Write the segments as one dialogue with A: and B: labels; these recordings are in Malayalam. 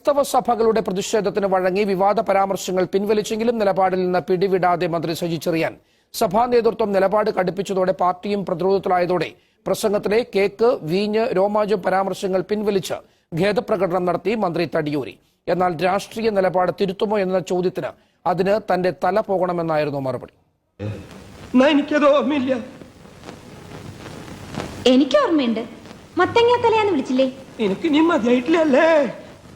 A: ക്രൈസ്തവ സഭകളുടെ പ്രതിഷേധത്തിന് വഴങ്ങി വിവാദ പരാമർശങ്ങൾ പിൻവലിച്ചെങ്കിലും നിലപാടിൽ നിന്ന് പിടിവിടാതെ മന്ത്രി സജി ചെറിയാൻ. സഭാ നേതൃത്വം നിലപാട് കടുപ്പിച്ചതോടെ പാർട്ടിയും പ്രതിരോധത്തിലായതോടെ പ്രസംഗത്തിലെ കേക്ക് വീഞ്ഞ് രോമാഞ്ചം പരാമർശങ്ങൾ പിൻവലിച്ച് ഖേദപ്രകടനം നടത്തി മന്ത്രി തടിയൂരി. എന്നാൽ രാഷ്ട്രീയ നിലപാട് തിരുത്തുമോ എന്ന ചോദ്യത്തിന് അതിന് തന്റെ തല പോകണമെന്നായിരുന്നു മറുപടി.
B: എന്നാ എനിക്കത് ഓർമ്മയില്ല.
C: എനിക്ക് ഓർമ്മയുണ്ട് മത്തങ്ങ തലയാന്ന് വിളിച്ചില്ലേ?
B: എനിക്ക് നീ മതിയായിട്ടില്ലല്ലേ?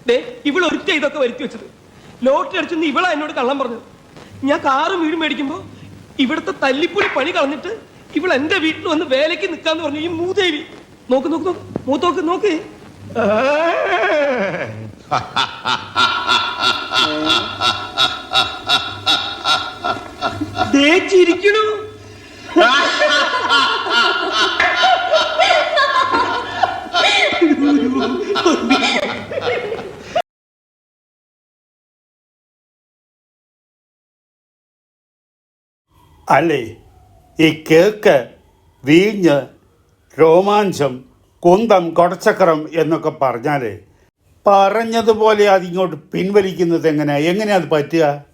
B: ദേ ഇവൾ ഒരുത്ത ഇതൊക്കെ വരുത്തി വെച്ചത്. ലോട്ടറി അടിച്ചെന്ന് ഇവളാ എന്നോട് കള്ളം പറഞ്ഞത്. ഞാൻ കാറ് വീട് മേടിക്കുമ്പോൾ ഇവിടുത്തെ തല്ലിപ്പുലി പണി കളഞ്ഞിട്ട് ഇവൾ എന്റെ വീട്ടിൽ വന്ന് വേലയ്ക്ക് നിൽക്കാന്ന് പറഞ്ഞു ഈ മൂദേവി നോക്ക് നോക്ക് നോക്ക് മൂത്തോക്ക് നോക്ക്. ദേ ചിരിക്കണു
D: അല്ലേ? ഈ കേക്ക് വീഞ്ഞ് രോമാഞ്ചം കുന്തം കൊടച്ചക്രം എന്നൊക്കെ പറഞ്ഞാൽ പറഞ്ഞതുപോലെ അതിങ്ങോട്ട് പിൻവലിക്കുന്നത് എങ്ങനെ എങ്ങനെയാ അത് പറ്റുക?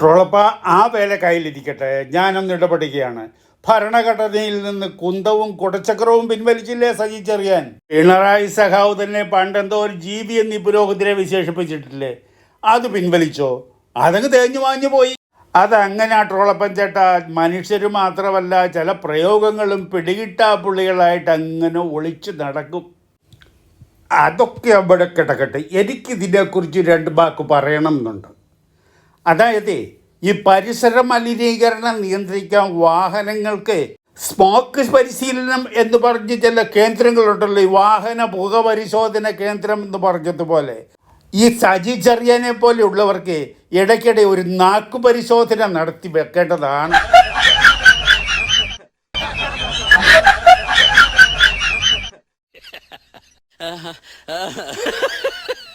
D: ട്രോളപ്പ ആ വേല കയ്യിലിരിക്കട്ടെ. ഞാനൊന്ന് ഇടപെടുകയാണ്. ഭരണഘടനയിൽ നിന്ന് കുന്തവും കുടച്ചക്രവും പിൻവലിച്ചില്ലേ സജിച്ചറിയാൻ പിണറായി സഖാവ് തന്നെ പണ്ടെന്തോ ഒരു ജീവി എന്നീ പുരോഗതിരെ വിശേഷിപ്പിച്ചിട്ടില്ലേ? അത് പിൻവലിച്ചോ? അതങ്ങ് തേഞ്ഞു മാഞ്ഞു പോയി. അതങ്ങനെ ആ ട്രോളപ്പൻ ചേട്ടാ മനുഷ്യർ മാത്രമല്ല ചില പ്രയോഗങ്ങളും പിടികിട്ടാ പുള്ളികളായിട്ട് അങ്ങനെ ഒളിച്ച് നടക്കും. അതൊക്കെ അവിടെ കിടക്കട്ടെ. എനിക്കിതിനെക്കുറിച്ച് രണ്ട് വാക്ക് പറയണം എന്നുണ്ട് അതായത് ഈ പരിസര മലിനീകരണം നിയന്ത്രിക്കാൻ വാഹനങ്ങൾക്ക് സ്മോക്ക് പരിശീലനം എന്ന് പറഞ്ഞ് ചില കേന്ദ്രങ്ങളുണ്ടല്ലോ ഈ വാഹന പുക പരിശോധന കേന്ദ്രം എന്ന് പറഞ്ഞതുപോലെ. ഈ സജി ചെറിയനെ പോലെയുള്ളവർക്ക് ഇടയ്ക്കിടെ ഒരു നാക്കു പരിശോധന നടത്തി വെക്കേണ്ടതാണ്.